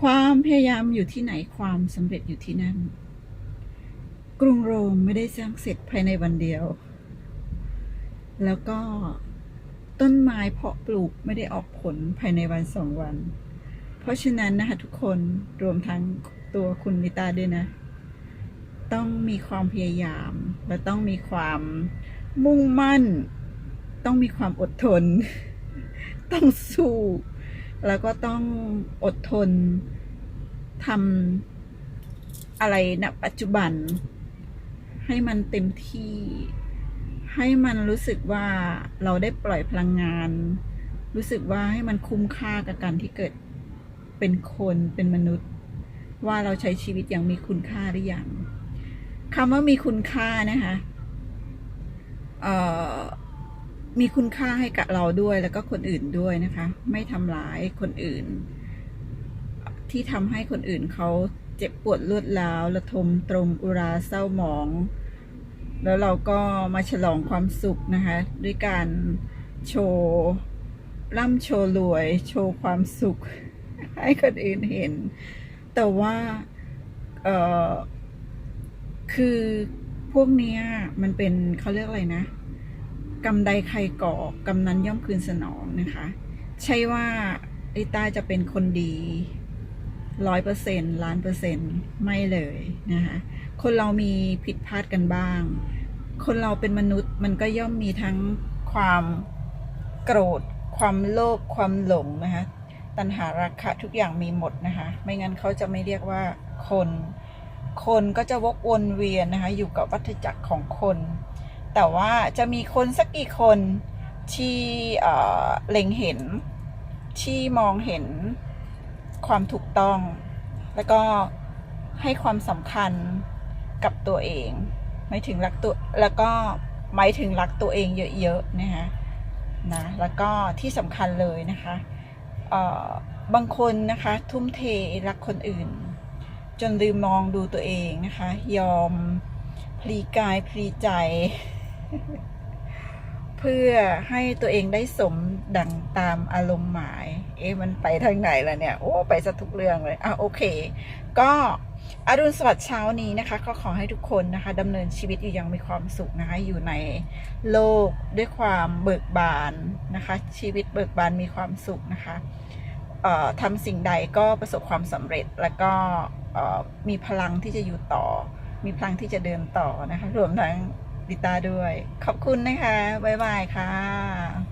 ความพยายามอยู่ที่ไหนความสำเร็จอยู่ที่นั่น กรุงโรมไม่ได้สร้างเสร็จภายในวันเดียว แล้วก็ต้นไม้เพาะปลูกไม่ได้ออกผลภายในวันสองวัน เพราะฉะนั้นนะคะทุกคนรวมทั้งตัวคุณนิตาด้วยนะ ต้องมีความพยายาม และต้องมีความมุ่งมั่น ต้องมีความอดทน ต้องสู้ แล้วก็ต้องอดทน ทำอะไรณปัจจุบัน ให้มันเต็มที่ ให้มันรู้สึกว่าเราได้ปล่อยพลังงาน รู้สึกว่าให้มันคุ้มค่ากับการที่เกิดเป็นคนเป็นมนุษย์ ว่าเราใช้ชีวิตอย่างมีคุณค่าหรือยังคำว่ามีคุณค่านะคะมีคุณค่าให้กับเราด้วยแล้วก็คนอื่นด้วยนะคะ ไม่ทำร้ายคนอื่น ที่ทำให้คนอื่นเขาเจ็บปวดรวดร้าวระทมตรมอุราเศร้าหมอง แล้วเราก็มาฉลองความสุขนะคะ ด้วยการโชว์ร่ำโชว์รวย โชว์ความสุข ให้คนอื่นเห็น แต่ว่าเออคือพวกเนี้ยมันเป็นเขาเรียกอะไรนะกรรมใดใครก่อกรรมนั้นย่อมคืนสนองนะคะ ใช่ว่าลิต้าจะเป็นคนดี ร้อยเปอร์เซ็นล้านเปอร์เซ็นไม่เลยนะคะคนเรามีผิดพลาดกันบ้าง คนเราเป็นมนุษย์มันก็ย่อมมีทั้งความโกรธ ความโลภความหลงนะคะตัณหาราคะทุกอย่างมีหมดนะคะ ไม่งั้นเขาจะไม่เรียกว่าคน คนก็จะวกวนเวียนนะคะอยู่กับวัฏจักรของคน แต่ว่าจะมีคนสักกี่คนที่เออเล็งเห็นที่มองเห็น ความถูกต้อง แล้วก็ให้ความสำคัญกับตัวเองหมายถึงรักตัวแล้วก็หมายถึงรักตัวเองเยอะๆนะคะนะแล้วก็ที่สำคัญเลยนะคะเออบางคนนะคะทุ่มเทรักคนอื่น จนลืมมองดูตัวเองนะคะ ยอมพลีกายพลีใจ เพื่อให้ตัวเองได้สมดังตามอารมณ์หมาย เอ๊ะมันไปทางไหนล่ะเนี่ย โอ้ไปซะทุกเรื่องเลยอะโอเค ก็อรุณสวัสดิ์เช้านี้นะคะ ก็ขอให้ทุกคนนะคะดำเนินชีวิตอยู่อย่างมีความสุขนะคะ อยู่ในโลกด้วยความเบิกบานนะคะ ชีวิตเบิกบานมีความสุขนะคะทำสิ่งใดก็ประสบความสำเร็จแล้วก็มีพลังที่จะอยู่ต่อ มีพลังที่จะเดินต่อนะคะ รวมทั้ง ติตาด้วย ขอบคุณนะคะ บ๊ายบายค่ะ